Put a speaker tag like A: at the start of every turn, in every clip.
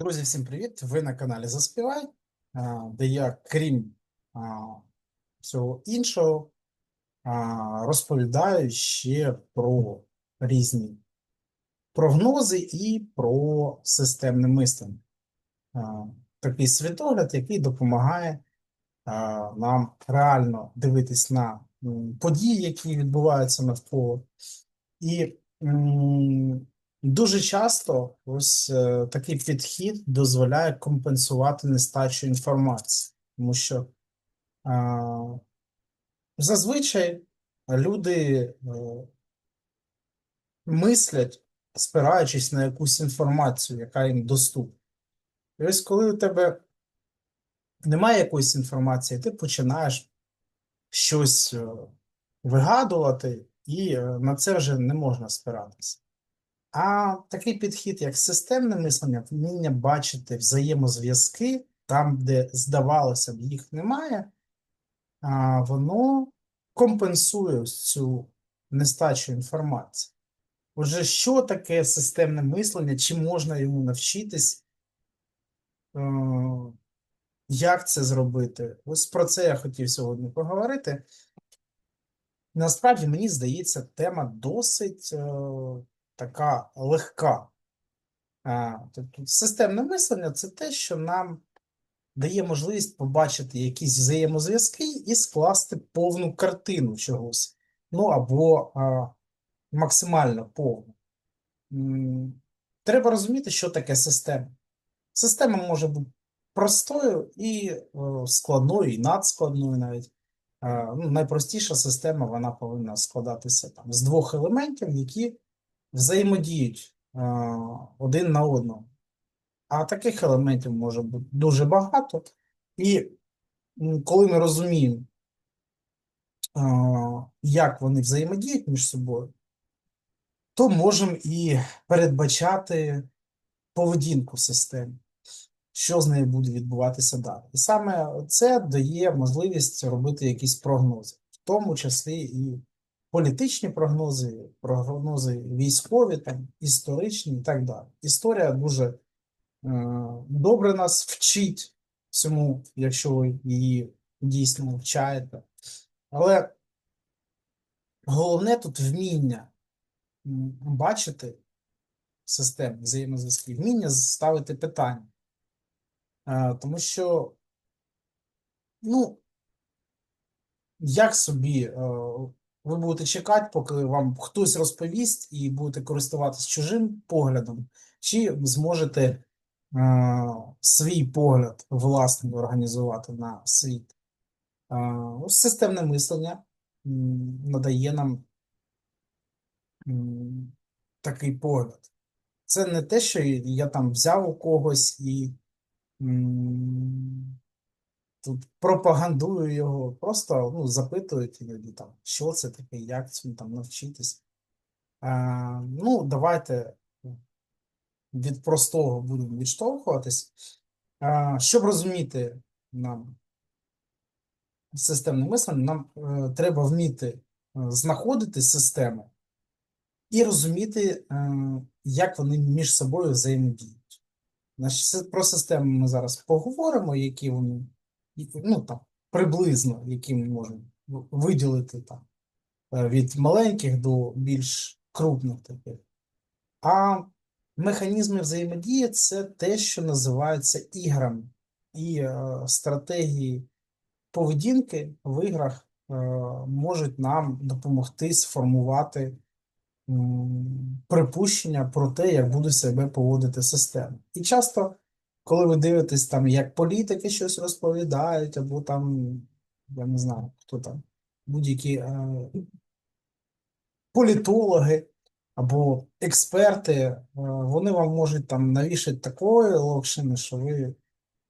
A: Друзі, всім привіт! Ви на каналі Заспівай, де я, крім всього іншого, розповідаю ще про різні прогнози і про системне мислення. Такий світогляд, який допомагає нам реально дивитись на події, які відбуваються навколо. І дуже часто ось е, такий підхід дозволяє компенсувати нестачу інформації, тому що а, зазвичай люди е, мислять, спираючись на якусь інформацію, яка їм доступна. І ось коли у тебе немає якоїсь інформації, ти починаєш щось е, вигадувати, і е, на це вже не можна спиратися. А такий підхід, як системне мислення, вміння бачити взаємозв'язки там, де, здавалося б, їх немає, а, воно компенсує цю нестачу інформації. Отже, що таке системне мислення, чи можна йому навчитись? Е, Як це зробити? Ось про це я хотів сьогодні поговорити. Насправді, мені здається, тема досить е, така легка. Тобто, системне мислення це те, що нам дає можливість побачити якісь взаємозв'язки і скласти повну картину чогось. Ну або а, максимально повну. Треба розуміти, що таке система. Система може бути простою і складною, і надскладною навіть. Ну, найпростіша система вона повинна складатися там, з двох елементів, які взаємодіють е, один на одного. А таких елементів може бути дуже багато. І коли ми розуміємо, е, як вони взаємодіють між собою, то можемо і передбачати поведінку системи, що з нею буде відбуватися далі. І саме це дає можливість робити якісь прогнози, в тому числі і політичні прогнози, прогнози військові, там, історичні і так далі. Історія дуже е, добре нас вчить цьому, якщо ви її дійсно вчаєте. Але головне тут вміння бачити систему взаємозв'язків, вміння ставити питання. Е, Тому що, ну, як собі е, ви будете чекати, поки вам хтось розповість, і будете користуватись чужим поглядом, чи зможете е, свій погляд власний організувати на світ? Е, системне мислення надає нам такий погляд. Це не те, що я там взяв у когось і тут пропагандую його, просто ну, запитують іноді там, що це таке, як цьому там навчитись. А, ну, давайте від простого будемо відштовхуватись. А, щоб розуміти нам системне мислення, нам е, треба вміти е, знаходити системи і розуміти, е, як вони між собою взаємодіють. Про системи ми зараз поговоримо, які вони, ну там, приблизно, які ми можемо виділити там е, від маленьких до більш крупних таких. А механізми взаємодії це те, що називається іграми, і е, стратегії поведінки в іграх е, можуть нам допомогти сформувати припущення про те, як буде себе поводити система. І часто, коли ви дивитесь, там, як політики щось розповідають, або там, я не знаю, хто там, будь-які е, політологи або експерти, е, вони вам можуть там навішати такої локшини, що ви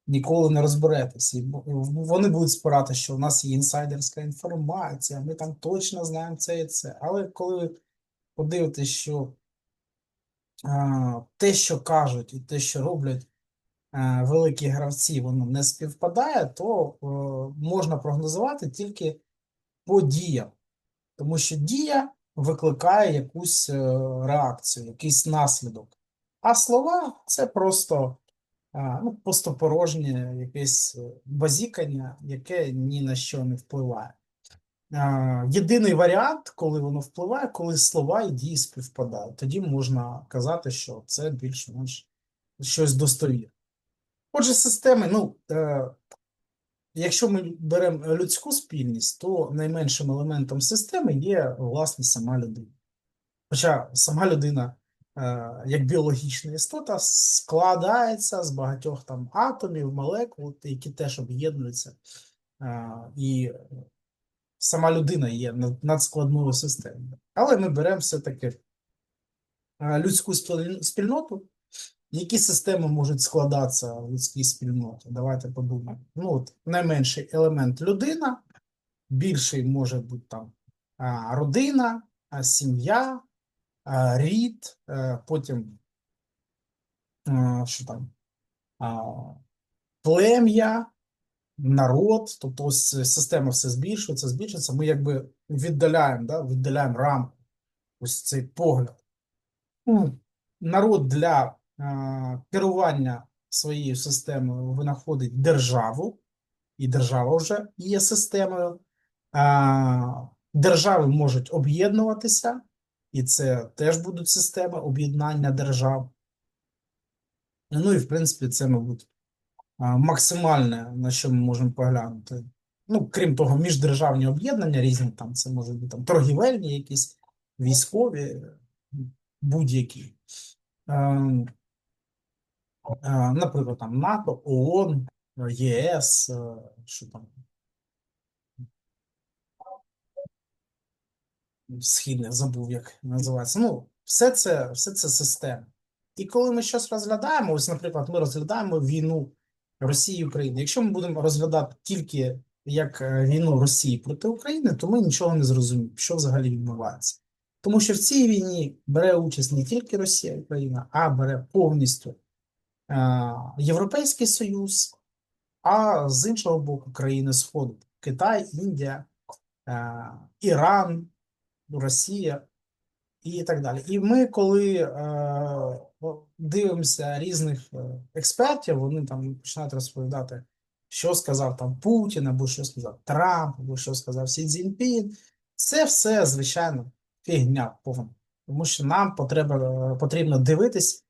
A: ніколи не розберетесь. І вони будуть спирати, що у нас є інсайдерська інформація, ми там точно знаємо це і це. Але коли ви подивитесь, що а, те, що кажуть, і те, що роблять великі гравці, воно не співпадає, то е, можна прогнозувати тільки по діям. Тому що дія викликає якусь е, реакцію, якийсь наслідок. А слова це просто ну, пустопорожнє якесь е, базікання, яке ні на що не впливає. Єдиний варіант, коли воно впливає, коли слова і дії співпадають. Тоді можна казати, що це більш-менш щось достовірне. Отже, системи, ну, е, якщо ми беремо людську спільність, то найменшим елементом системи є власне сама людина. Хоча сама людина, е, як біологічна істота, складається з багатьох там атомів, молекул, які теж об'єднуються. Е, і сама людина є над- надскладною системою. Але ми беремо все-таки е, людську спільноту. Які системи можуть складатися в людській спільноті? Давайте подумаємо. Ну, от найменший елемент людина, більший може бути там родина, сім'я, рід, потім що там, плем'я, народ, тобто ось система все збільшується, збільшується. Ми якби віддаляємо, да, віддаляємо рамку, ось цей погляд. Ну, народ для керування своєю системою винаходить державу, і держава вже є системою. Е, держави можуть об'єднуватися, і це теж будуть системи об'єднання держав. Ну і в принципі, це, мабуть, е, максимальне, на що ми можемо поглянути. Ну, крім того, міждержавні об'єднання різні, там це можуть бути там торгівельні, якісь військові, будь-які. Е, Наприклад, там НАТО, ООН, ЄС, е, що там. Східне забув, як називається. Ну, все це, все це система. І коли ми щось розглядаємо, ось, наприклад, ми розглядаємо війну Росії і України. Якщо ми будемо розглядати тільки як е, війну Росії проти України, то ми нічого не зрозуміємо, що взагалі відбувається. Тому що в цій війні бере участь не тільки Росія і Україна, а бере повністю Європейський Союз, а з іншого боку країни Сходу Китай, Індія, е, Іран, Росія і так далі. І ми, коли е, дивимося різних е, експертів, вони там починають розповідати, що сказав там Путін, або що сказав Трамп, або що сказав Сі Цзіньпін. Це все, звичайно, фігня повна. Тому що нам потрібно дивитись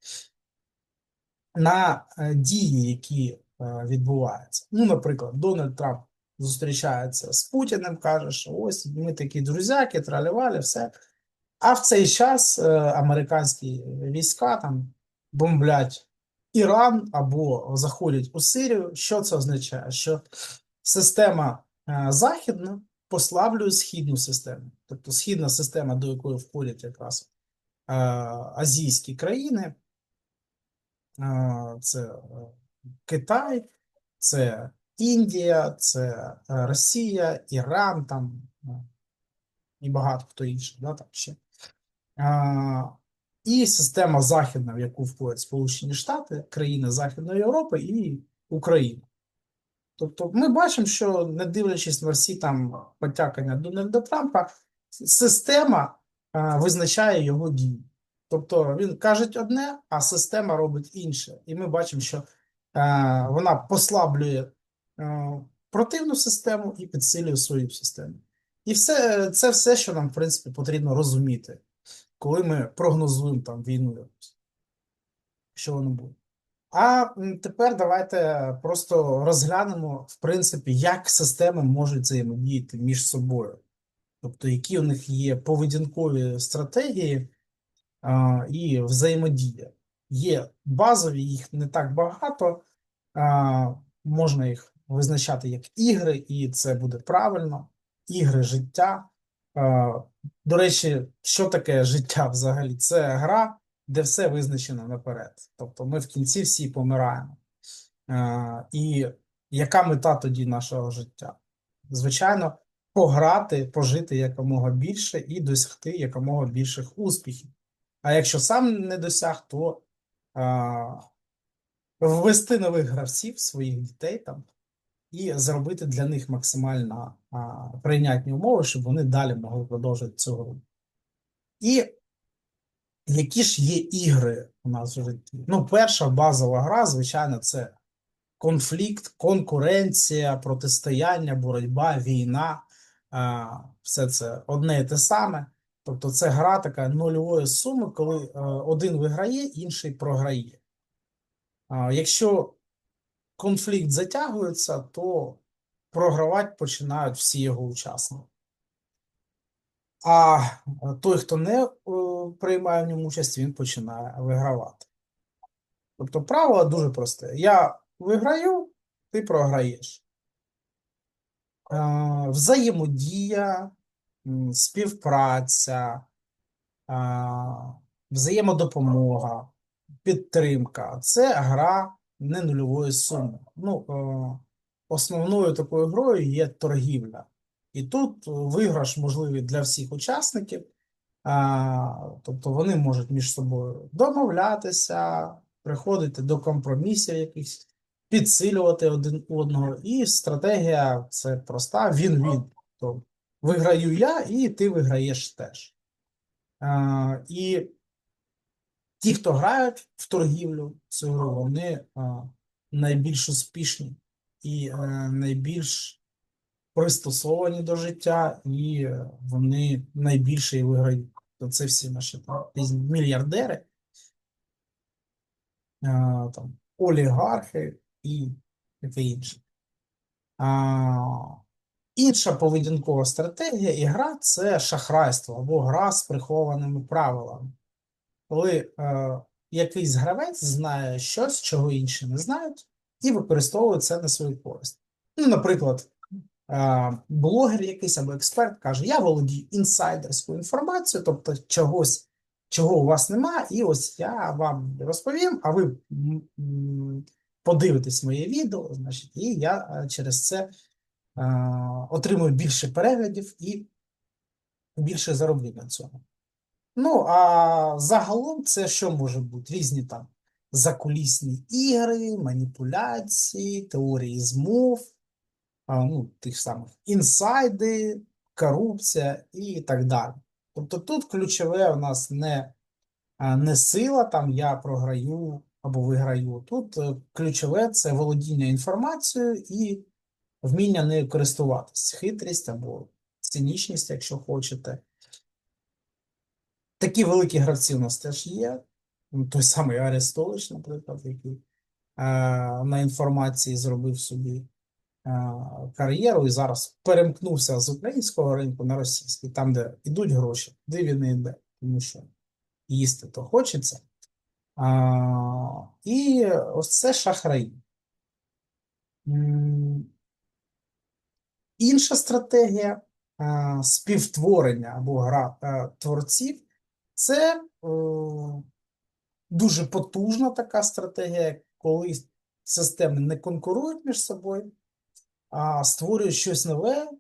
A: на е, дії, які е, відбуваються. Ну, наприклад, Дональд Трамп зустрічається з Путіним, каже, що ось ми такі друзяки, тралівалі, все. А в цей час е, американські війська там бомблять Іран або заходять у Сирію. Що це означає? Що система західна послаблює східну систему. Тобто східна система, до якої входять якраз азійські країни, це е, Китай, це Індія, це е, Росія, Іран там е, і багато хто інший, да, там ще. І система західна, в яку входять Сполучені Штати, країни Західної Європи і Україна. Тобто ми бачимо, що не дивлячись на всі там потякання Дональда Трампа, система а, визначає його дії. Тобто він каже одне, а система робить інше. І ми бачимо, що а, вона послаблює а, противну систему і підсилює свою систему. І все це все, що нам, в принципі, потрібно розуміти, коли ми прогнозуємо там війну, що воно буде. А тепер давайте просто розглянемо, в принципі, як системи можуть взаємодіяти між собою. Тобто, які у них є поведінкові стратегії і взаємодія. Є базові, їх не так багато, можна їх визначати як ігри, і це буде правильно. Ігри життя. До речі, що таке життя взагалі? Це гра, де все визначено наперед. Тобто ми в кінці всі помираємо. І яка мета тоді нашого життя? Звичайно, пограти, пожити якомога більше і досягти якомога більших успіхів. А якщо сам не досяг, то а, ввести нових гравців, своїх дітей там, і зробити для них максимально а, прийнятні умови, щоб вони далі могли продовжувати цю гру. І Які ж є ігри у нас в житті? Ну, перша базова гра, звичайно, це конфлікт, конкуренція, протистояння, боротьба, війна. А, Все це одне і те саме. Тобто, це гра така нульової суми, коли е, один виграє, інший програє. Якщо конфлікт затягується, то програвати починають всі його учасники. А е, той, хто не е, приймає в ньому участь, він починає вигравати. Тобто правило дуже просте. Я виграю, ти програєш. Взаємодія, співпраця, взаємодопомога, підтримка це гра не нульової суми. Ну, е, основною такою грою є торгівля. І тут виграш можливий для всіх учасників. А, тобто вони можуть між собою домовлятися, приходити до компромісів якихось, підсилювати один одного. І стратегія це проста: він-він. Тобто виграю я, і ти виграєш теж. А, і ті, хто грають в торгівлю гру, вони а, найбільш успішні і а, найбільш пристосовані до життя, і е, вони найбільше і виграють. То це всі наші там, мільярдери, а, там, олігархи і таке інше. А, інша поведінкова стратегія і гра це шахрайство або гра з прихованими правилами. Коли е, якийсь гравець знає щось, чого інші не знають, і використовує це на свою користь. Ну, наприклад, е, блогер якийсь або експерт каже: Я володію інсайдерською інформацією, тобто чогось, чого у вас немає, і ось я вам розповім, а ви подивитесь моє відео, значить, і я е, через це е, отримую більше переглядів і більше зароблю на цьому. Ну, а загалом це що може бути? Різні там закулісні ігри, маніпуляції, теорії змов, ну, тих самих інсайди, корупція і так далі. Тобто тут ключове у нас не, не сила, там я програю або виграю. Тут е, ключове це володіння інформацією і вміння нею користуватись, хитрість або цинічність, якщо хочете. Такі великі гравці у нас теж є. Ну, Той самий Арестович, наприклад, який е, на інформації зробив собі е, кар'єру і зараз перемкнувся з українського ринку на російський, там, де йдуть гроші, де він не йде, тому що їсти то хочеться. А, і ось це шахраї. Інша стратегія е, співтворення або гра е, творців це е, дуже потужна така стратегія, коли системи не конкурують між собою, а створюють щось нове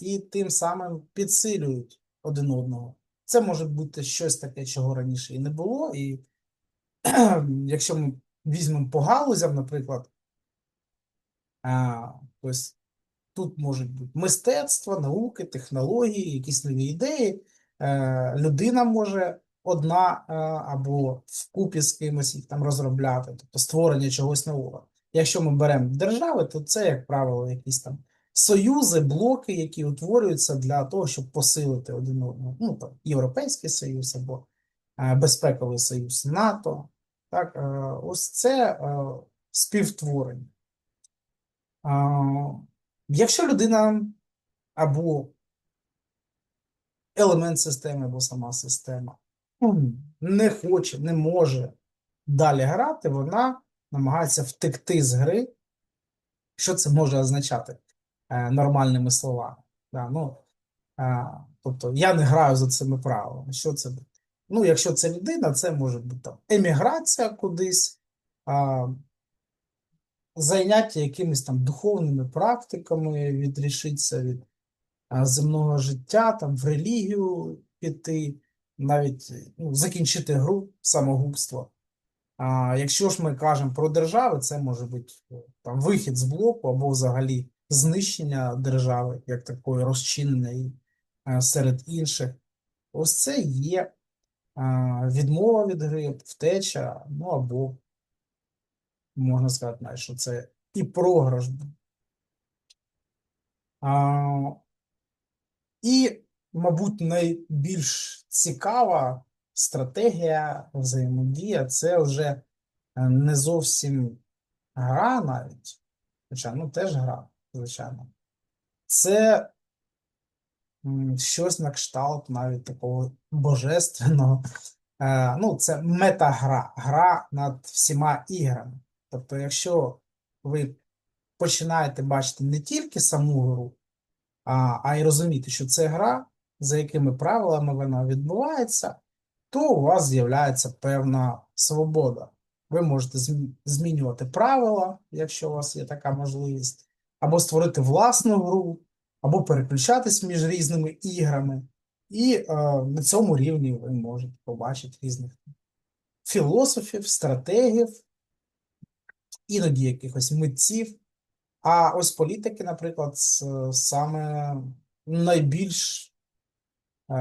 A: і тим самим підсилюють один одного. Це може бути щось таке, чого раніше і не було. І якщо ми візьмемо по галузям, наприклад, ось тут можуть бути мистецтво, науки, технології, якісь нові ідеї. Е, людина може одна е, або вкупі з кимось їх там розробляти, тобто створення чогось нового. Якщо ми беремо держави, то це, як правило, якісь там союзи, блоки, які утворюються для того, щоб посилити один одного. Ну, там, Європейський Союз або е, Безпековий Союз НАТО. Так, ось це співтворення. Якщо людина або елемент системи або сама система ну, не хоче, не може далі грати, вона намагається втекти з гри. Що це може означати е, нормальними словами? Да, ну, е, тобто я не граю за цими правилами. Що це буде? Ну, якщо це людина, це може бути там еміграція кудись, е, заняття якимись там духовними практиками, відрішитися від земного життя, там в релігію піти, навіть ну, закінчити гру самогубство. А якщо ж ми кажемо про держави, це може бути там вихід з блоку або взагалі знищення держави, як такої розчиненої серед інших. Ось це є відмова від гри, втеча, ну або можна сказати, навіть, що це і програш. А, і, мабуть, найбільш цікава стратегія взаємодія це вже е, не зовсім гра навіть, хоча ну теж гра, звичайно. Це щось на кшталт навіть такого божественного. Е, ну, це метагра, гра над всіма іграми. Тобто, якщо ви починаєте бачити не тільки саму гру, а, а й розуміти, що це гра, за якими правилами вона відбувається, то у вас з'являється певна свобода. Ви можете змінювати правила, якщо у вас є така можливість, або створити власну гру, або переключатись між різними іграми. І е, на цьому рівні ви можете побачити різних філософів, стратегів, іноді якихось митців. А ось політики, наприклад, саме найбільш, е,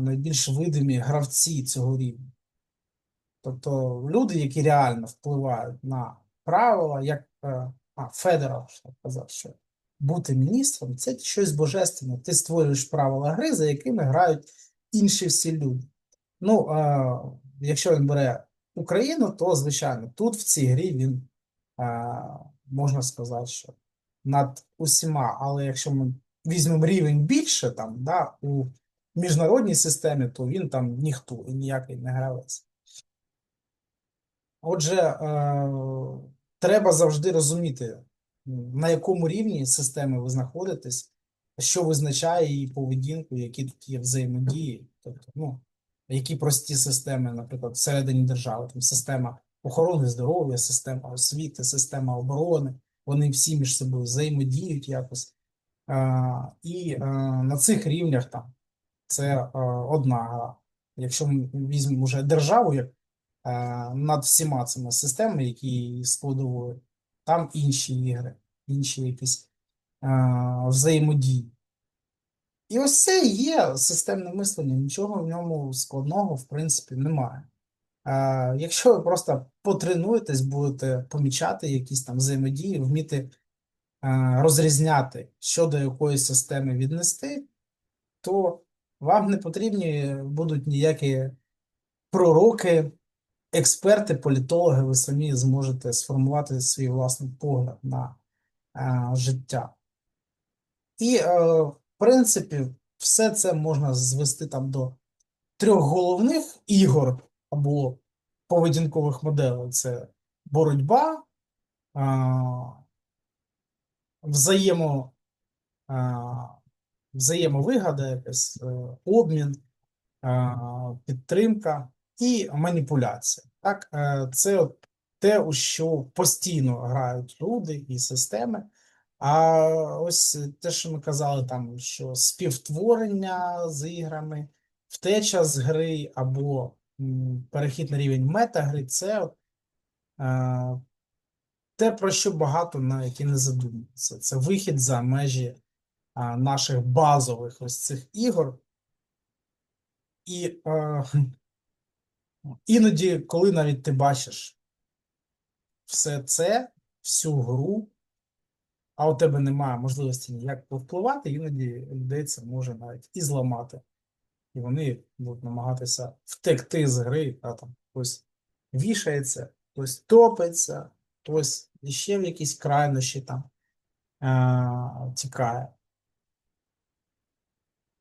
A: найбільш видимі гравці цього рівня. Тобто люди, які реально впливають на правила, як е, а, ще казав, що бути міністром це щось божественне. Ти створюєш правила гри, за якими грають інші всі люди. Ну, е, якщо він бере Україну, то звичайно тут в цій грі він можна сказати, що над усіма. Але якщо ми візьмемо рівень більше там, да, у міжнародній системі, то він там ніхто і ніякий не гравець. Отже, е, треба завжди розуміти, на якому рівні системи ви знаходитесь, що визначає її поведінку, які тут є взаємодії, тобто, ну, які прості системи, наприклад, всередині держави, там система охорони здоров'я, система освіти, система оборони, вони всі між собою взаємодіють якось. І на цих рівнях там це одна гра. Якщо ми візьмемо вже державу як над всіма цими системами, які складовують, там інші ігри, інші якісь взаємодії. І ось це є системне мислення, нічого в ньому складного, в принципі, немає. Якщо ви просто потренуєтесь, будете помічати якісь там взаємодії, вміти розрізняти, що до якої системи віднести, то вам не потрібні будуть ніякі пророки, експерти, політологи, ви самі зможете сформувати свій власний погляд на життя. І, е, в принципі, все це можна звести там до трьох головних ігор або поведінкових моделей: це боротьба, взаємо, а, взаємовигода, якась, е, обмін, підтримка і маніпуляція. Так, Е, це от те, у що постійно грають люди і системи. А ось те, що ми казали, там, що співтворення з іграми, втеча з гри або перехід на рівень метагри, це е, те, про що багато навіть і не задумується. Це вихід за межі а, наших базових ось цих ігор. І е, іноді, коли навіть ти бачиш все це, всю гру, а у тебе немає можливості ніяк повпливати, іноді людей це може навіть і зламати. І вони будуть намагатися втекти з гри, а там хтось вішається, хтось топиться, хтось іще в якісь крайнощі там е- тікає.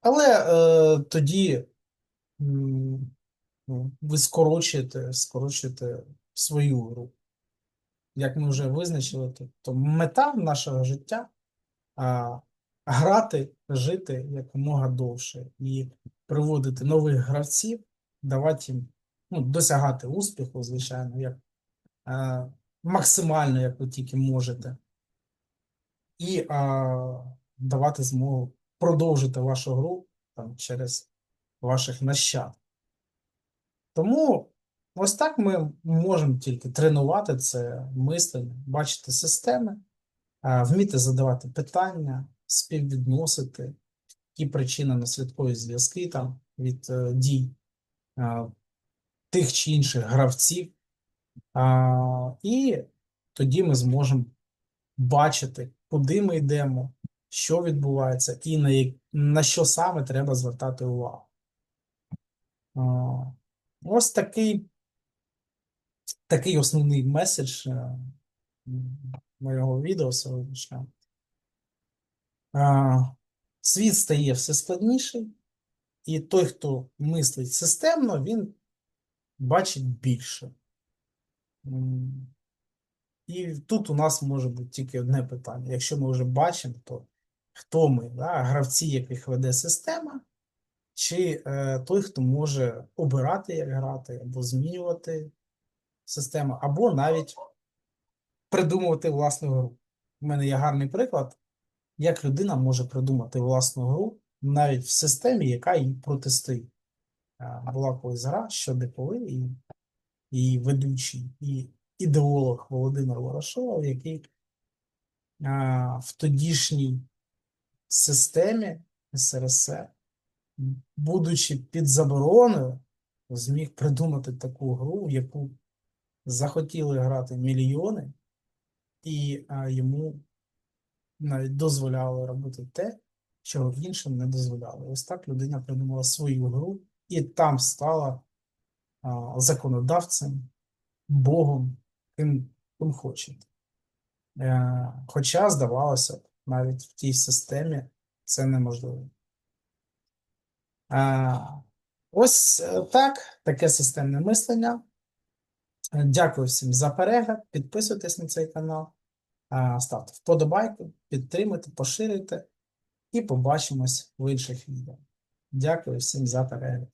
A: Але е, тоді м, ну, ви скорочуєте, скорочуєте свою гру. Як ми вже визначили, то, то мета нашого життя а, грати, жити якомога довше і приводити нових гравців, давати їм ну, досягати успіху, звичайно, як е, максимально, як ви тільки можете, і а, давати змогу продовжити вашу гру там, через ваших нащадків. Тому ось так ми можемо тільки тренувати це мислення, бачити системи, вміти задавати питання, співвідносити ті причинно-наслідкові зв'язки там від е, дій. Е, тих чи інших гравців, і тоді ми зможемо бачити, куди ми йдемо, що відбувається, і на, на що саме треба звертати увагу. Ось такий, такий основний меседж е, моєго відео сьогоднішнього. Світ стає все складніший, і той, хто мислить системно, він бачить більше. І тут у нас може бути тільки одне питання. Якщо ми вже бачимо, то хто ми? Да? Гравці, яких веде система, чи е, той, хто може обирати, як грати, або змінювати систему, або навіть придумувати власну гру. У мене є гарний приклад, як людина може придумати власну гру навіть в системі, яка їй протистоїть. Була колись гра щодо коли і її ведучий і ідеолог Володимир Ворошилов, який а, в тодішній системі СРСР, будучи під забороною, зміг придумати таку гру, в яку захотіли грати мільйони, і а, йому навіть дозволяли робити те, чого іншим не дозволяли. Ось так людина придумала свою гру і там стала а, законодавцем, Богом, ким, ким хочете. Е, Хоча, здавалося б, навіть в тій системі це неможливо. Е, Ось е, так, таке системне мислення. Е, Дякую всім за перегляд. Підписуйтесь на цей канал, ставте вподобайки, підтримуйте, поширюйте і побачимось в інших відео. Дякую всім за перегляд.